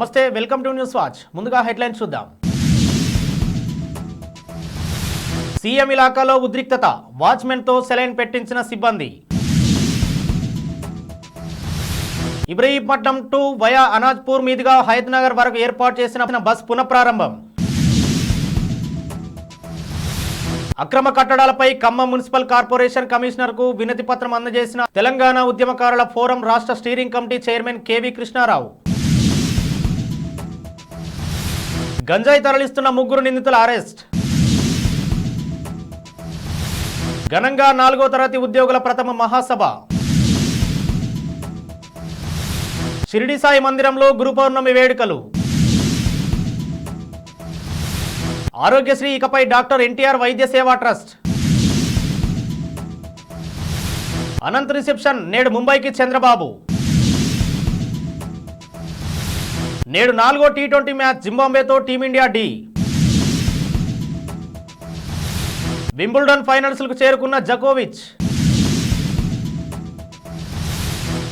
నమస్తే welcome to news watch. ముందుగా headlines చూద్దాం. సీఎం ఇలాకాలో ఉద్రిక్తత వాచ్మెన్తో సెలైన్ పెట్టించిన సిబ్బంది. ఇబ్రహీంపట్నం టు వయా అనాజ్పూర్ మీదుగా హయత్నగర్ వరకు ఏర్పాటు చేసిన బస్ పునఃప్రారంభం. అక్రమ కట్టడాలపై ఖమ్మం మున్సిపల్ కార్పొరేషన్ కమిషనర్కు వినతి పత్రం అందజేసిన తెలంగాణ ఉద్యమకారుల ఫోరం రాష్ట్ర steering committee chairman KV Krishnarao. గంజాయి తరలిస్తున్న ముగ్గురు నిందితుల అరెస్ట్. ఘనంగా నాలుగో తరగతి ఉద్యోగుల ప్రథమ మహాసభ. షిరిడి సాయి మందిరంలో గురు పౌర్ణమి వేడుకలు. ఆరోగ్యశ్రీ ఇకపై డాక్టర్ ఎన్టీఆర్ వైద్య సేవా ట్రస్ట్. అనంత్ రిసెప్షన్ నేడు ముంబైకి చంద్రబాబు. నేడు నాలుగో టీ ట్వంటీ మ్యాచ్ జింబాంబేతో టీమిండియా డి. వింబుల్డన్ ఫైనల్స్లకు చేరుకున్న జకోవిచ్.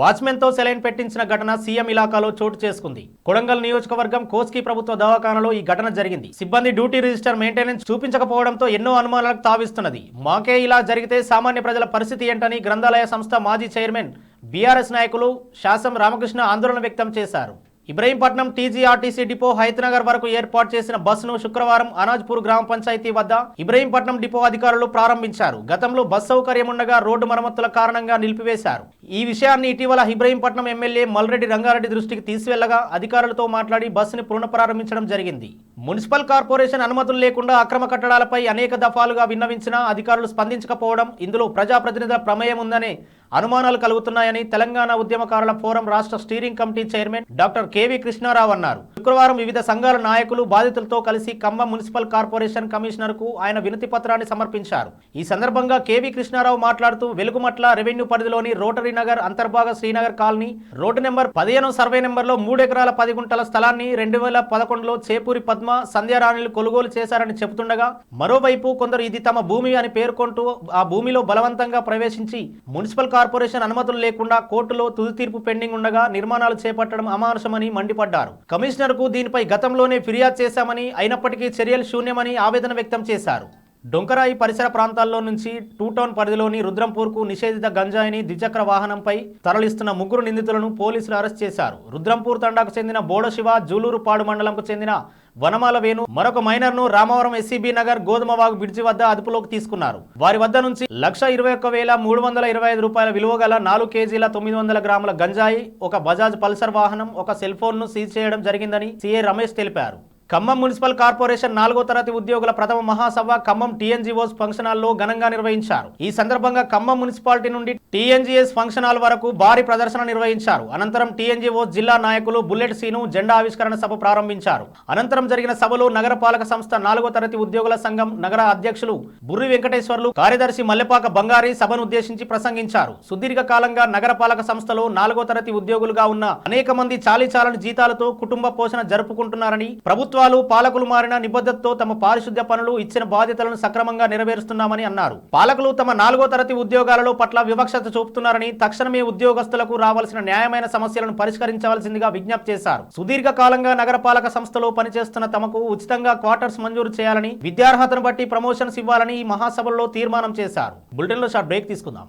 వాచ్మెన్తో సెలైన్ పెట్టించిన ఘటన సీఎం ఇలాకాలో చోటు చేసుకుంది. కొడంగల్ నియోజకవర్గం కోస్కి ప్రభుత్వ దవాఖానలో ఈ ఘటన జరిగింది. సిబ్బంది డ్యూటీ రిజిస్టర్ మెయింటెనెన్స్ చూపించకపోవడంతో ఎన్నో అనుమానాలకు తావిస్తున్నది. మాకే ఇలా జరిగితే సామాన్య ప్రజల పరిస్థితి ఏంటని గ్రంథాలయ సంస్థ మాజీ చైర్మన్ బీఆర్ఎస్ నాయకులు శాసం రామకృష్ణ ఆందోళన వ్యక్తం చేశారు. ఇబ్రహీంపట్నం టీజీఆర్టీసీ డిపో హైత్నగర్ వరకు ఏర్పాటు చేసిన బస్సును శుక్రవారం అనాజ్పూర్ గ్రామ పంచాయతీ వద్ద ఇబ్రహీంపట్నం డిపో అధికారులు ప్రారంభించారు. గతంలో బస్ సౌకర్యం ఉండగా రోడ్డు మరమ్మతుల కారణంగా నిలిపివేశారు. ఈ విషయాన్ని ఇటీవల ఇబ్రహీంపట్నం ఎమ్మెల్యే మల్రెడ్డి రంగారెడ్డి దృష్టికి తీసుకెళ్ళగా అధికారులతో మాట్లాడి బస్సును పునఃప్రారంభించడం జరిగింది. మున్సిపల్ కార్పొరేషన్ అనుమతులు లేకుండా అక్రమ కట్టడాలపై అనేక దఫాలుగా విన్నవించినా అధికారులు స్పందించకపోవడం ఇందులో ప్రజాప్రతినిధుల ప్రమేయం ఉందనే అనుమానాలు కలుగుతున్నాయని తెలంగాణ ఉద్యమకారుల ఫోరం రాష్ట్ర steering committee chairman doctor KV Krishnarao అన్నారు. శుక్రవారం వివిధ సంఘాల నాయకులు బాధితులతో కలిసి ఖమ్మం మున్సిపల్ కార్పొరేషన్ కమిషనర్కు ఆయన వినతి పత్రాన్ని సమర్పించారు. ఈ సందర్భంగా కేవీ కృష్ణారావు మాట్లాడుతూ వెలుగుమట్ల రెవెన్యూ పరిధిలోని రోటరీ నగర్ అంతర్భాగ శ్రీనగర్ కాలనీ రోడ్డు నెంబర్ పదిహేను సర్వే నెంబర్లో మూడు ఎకరాల పది గుంటల స్థలాన్ని రెండు వేల పదకొండులో చేపూరి పద్మ సంధ్యారాణిలు కొనుగోలు చేశారని చెబుతుండగా మరోవైపు కొందరు ఇది తమ భూమి అని పేర్కొంటూ ఆ భూమిలో బలవంతంగా ప్రవేశించి మున్సిపల్ కార్పొరేషన్ అనుమతులు లేకుండా కోర్టులో తుది తీర్పు పెండింగ్ ఉండగా నిర్మాణాలు చేపట్టడం అమానుషమని మండిపడ్డారు. కమిషనర్కు దీనిపై గతంలోనే ఫిర్యాదు చేశామని అయినప్పటికీ చర్యలు శూన్యమని ఆవేదన వ్యక్తం చేశారు. డొంకరాయి పరిసర ప్రాంతాల్లో నుంచి టూటౌన్ పరిధిలోని రుద్రంపూర్కు నిషేధిత గంజాయిని ద్విచక్ర వాహనంపై తరలిస్తున్న ముగ్గురు నిందితులను పోలీసులు అరెస్ట్ చేశారు. రుద్రంపూర్ తండాకు చెందిన బోడశివ జూలూరుపాడు మండలంకు చెందిన వనమాల వేణు మరొక మైనర్ను రామవరం ఎస్సీబీ నగర్ గోధుమవాగు బ్రిడ్జి వద్ద అదుపులోకి తీసుకున్నారు. వారి వద్ద నుంచి లక్ష ఇరవై ఒక్క వేల మూడు వందల ఇరవై ఐదు రూపాయల విలువ గల నాలుగు కేజీల తొమ్మిది వందల గ్రాముల గంజాయి ఒక బజాజ్ పల్సర్ వాహనం ఒక సెల్ ఫోన్ను సీజ్ చేయడం జరిగిందని సీఏ రమేష్ తెలిపారు. ఖమ్మం మున్సిపల్ కార్పొరేషన్ నాలుగో తరగతి ఉద్యోగుల ప్రథమ మహాసభ ఖమ్మం టీఎన్జీఓస్ ఫంక్షన్ హాల్లో ఘనంగా నిర్వహించారు. ఈ సందర్భంగా ఖమ్మం మున్సిపాలిటీ నుండి టీఎన్జీఎస్ ఫంక్షన్ హాల్ వరకు భారీ ప్రదర్శన నిర్వహించారు. అనంతరం టీఎన్జీఓస్ జిల్లా నాయకులు బుల్లెట్ సీను జెండా ఆవిష్కరణ సభ ప్రారంభించారు. అనంతరం జరిగిన సభలో నగరపాలక సంస్థ నాలుగో తరగతి ఉద్యోగుల సంఘం నగర అధ్యక్షులు బుర్రి వెంకటేశ్వర్లు కార్యదర్శి మల్లెపాక బంగారి సభను ఉద్దేశించి ప్రసంగించారు. సుదీర్ఘ కాలంగా నగరపాలక సంస్థలో నాలుగో తరగతి ఉద్యోగులుగా ఉన్న అనేక మంది చాలీ చాలని జీతాలతో కుటుంబ పోషణ జరుపుకుంటున్నారని ప్రభుత్వాలు పాలకులు మారిన నిబద్ధతతో తమ పారిశుద్ధ్య పనులు ఇచ్చిన బాధ్యతలను సక్రమంగా నెరవేరుస్తున్నామని అన్నారు. పాలకులు తమ నాలుగో తరగతి ఉద్యోగాలలో పట్ల వివక్షత చూపుతున్నారని తక్షణమే ఉద్యోగస్తులకు రావాల్సిన న్యాయమైన సమస్యలను పరిష్కరించవలసిందిగా విజ్ఞప్తి చేశారు. సుదీర్ఘకాలంగా నగరపాలక సంస్థలో పనిచేస్తున్న తమకు ఉచితంగా క్వార్టర్స్ మంజూరు చేయాలని విద్యార్హతను బట్టి ప్రమోషన్స్ ఇవ్వాలని ఈ మహాసభల్లో తీర్మానం చేశారు. బులెటిన్లో షార్ట్ బ్రేక్ తీసుకుందాం.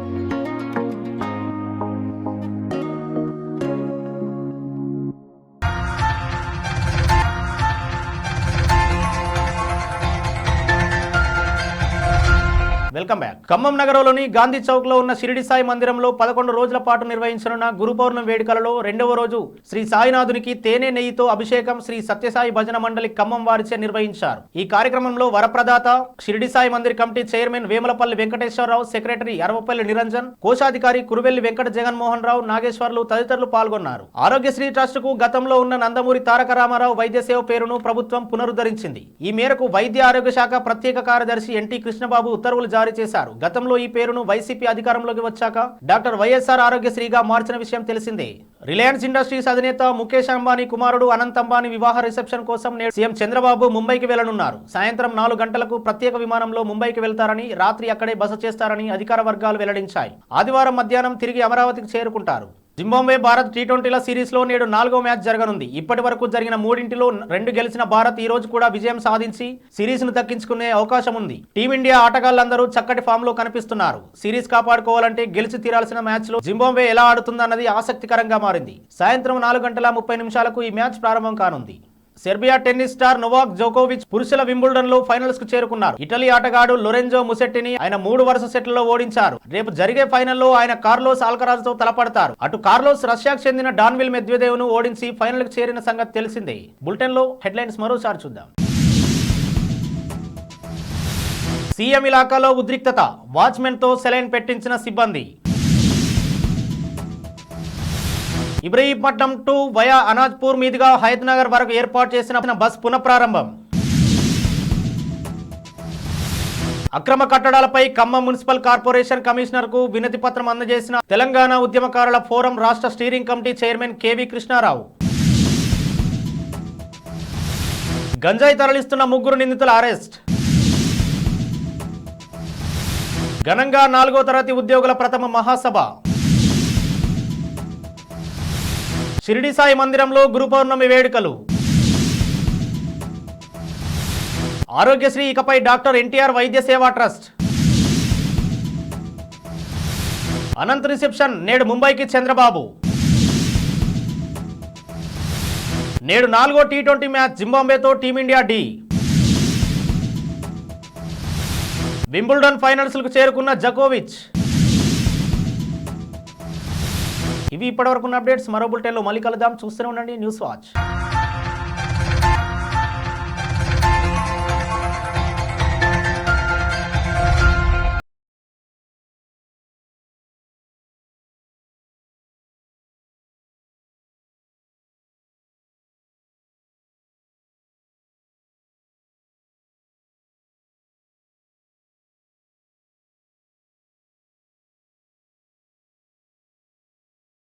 Welcome back Khammam నగరంలోని గాంధీ చౌక్లో ఉన్న షిరిడి సాయి మందిరంలో పదకొండు రోజుల పాటు నిర్వహించనున్న గురు పౌర్ణమి వేడుకలలో రెండవ రోజు శ్రీ సాయినాథునికి తేనె నెయ్యితో అభిషేకం శ్రీ సత్యసాయి భజన మండలి ఖమ్మం వారిచే నిర్వహించారు. ఈ కార్యక్రమంలో వరప్రదాత Shirdi Sai Mandir committee chairman Vemalapalli Venkateswararao secretary Aravapalli Niranjan కోశాధికారి కురువెల్లి వెంకట జగన్మోహన్ రావు నాగేశ్వర్లు తదితరులు పాల్గొన్నారు. ఆరోగ్యశ్రీ ట్రస్ట్కు గతంలో ఉన్న నందమూరి తారక రామారావు వైద్య సేవ పేరును ప్రభుత్వం పునరుద్ధరించింది. ఈ మేరకు వైద్య ఆరోగ్య శాఖ ప్రత్యేక కార్యదర్శి ఎన్టీ కృష్ణబాబు ఉత్తర్వులు జారీ చేశారు. గతంలో ఈ పేరును వైసీపీ అధికారంలోకి వచ్చాక డాక్టర్ వైఎస్ఆర్ ఆరోగ్యశ్రీగా మార్చిన విషయం తెలిసిందే. రిలయన్స్ ఇండస్ట్రీస్ అధినేత ముఖేష్ అంబానీ కుమారుడు అనంత్ అంబానీ వివాహ రిసెప్షన్ కోసం నేడు సీఎం చంద్రబాబు ముంబైకి వెళ్ళనున్నారు. సాయంత్రం నాలుగు గంటలకు ప్రత్యేక విమానంలో ముంబైకి వెళ్తారని రాత్రి అక్కడే బస చేస్తారని అధికార వర్గాలు వెల్లడించాయి. ఆదివారం మధ్యాహ్నం తిరిగి అమరావతికి చేరుకుంటారు. జింబాబ్వే భారత్ టీ ట్వంటీల సిరీస్లో నేడు నాలుగో మ్యాచ్ జరగనుంది. ఇప్పటి వరకు జరిగిన మూడింటిలో రెండు గెలిచిన భారత్ ఈ రోజు కూడా విజయం సాధించి సిరీస్ను దక్కించుకునే అవకాశం ఉంది. టీమిండియా ఆటగాళ్ళందరూ చక్కటి ఫామ్లో కనిపిస్తున్నారు. సిరీస్ కాపాడుకోవాలంటే గెలిచి తీరాల్సిన మ్యాచ్లో జింబాబ్వే ఎలా ఆడుతుందన్నది ఆసక్తికరంగా మారింది. సాయంత్రం నాలుగు గంటల ముప్పై నిమిషాలకు ఈ మ్యాచ్ ప్రారంభం కానుంది. సెర్బియా టెన్నిస్ స్టార్ నొవాక్ జోకోవిచ్ పురుషుల వింబుల్డన్లో ఫైనల్స్కు చేరుకున్నారు. ఇటలీ ఆటగాడు లొరెంజో ముసెట్టిని ఆయన మూడు వరుస సెట్లలో ఓడించారు. రేపు జరిగే ఫైనల్లో ఆయన కార్లోస్ ఆల్కరాజ్తో తలపడతారు. అటు కార్లోస్ రష్యాకు చెందిన డాన్విల్ మెద్వేదేవ్ను ఓడించి ఫైనల్కు చేరిన సంగతి తెలిసిందే. బులెటిన్లో హెడ్లైన్స్ మరోసారి చూద్దాం. సీఎం ఇలాకాలో ఉద్రిక్తత. వాచ్మెన్తో సెలైన్ పెట్టించిన సిబ్బంది. ఇబ్రహీంపట్నం టు వయా అనాజ్పూర్ మీదుగా హయత్నగర్ వరకు ఏర్పాటు చేసిన బస్ పునఃప్రారంభం. అక్రమ కట్టడాలపై ఖమ్మం మున్సిపల్ కార్పొరేషన్ కమిషనర్కు వినతి పత్రం అందజేసిన తెలంగాణ ఉద్యమకారుల ఫోరం రాష్ట్ర steering committee chairman KV Krishnarao. గంజాయి తరలిస్తున్న ముగ్గురు నిందితుల అరెస్ట్. ఘనంగా నాలుగో తరగతి ఉద్యోగుల ప్రథమ మహాసభ. షిరిడి సాయి మందిరంలో గురు పౌర్ణమి వేడుకలు. ఆరోగ్యశ్రీ ఇకపై డాక్టర్ ఎన్టీఆర్ వైద్య సేవా ట్రస్ట్. అనంత్ రిసెప్షన్ నేడు ముంబైకి చంద్రబాబు. నేడు నాలుగో టీ ట్వంటీ మ్యాచ్ జింబాంబేతో టీమిండియా డి. వింబుల్డన్ ఫైనల్స్లకు చేరుకున్న జకోవిచ్. ఇవి ఇప్పటివరకు ఉన్న అప్డేట్స్ మరో బులెటిన్లో మళ్ళీ కలుద్దాం. చూస్తూనే ఉండండి. News watch.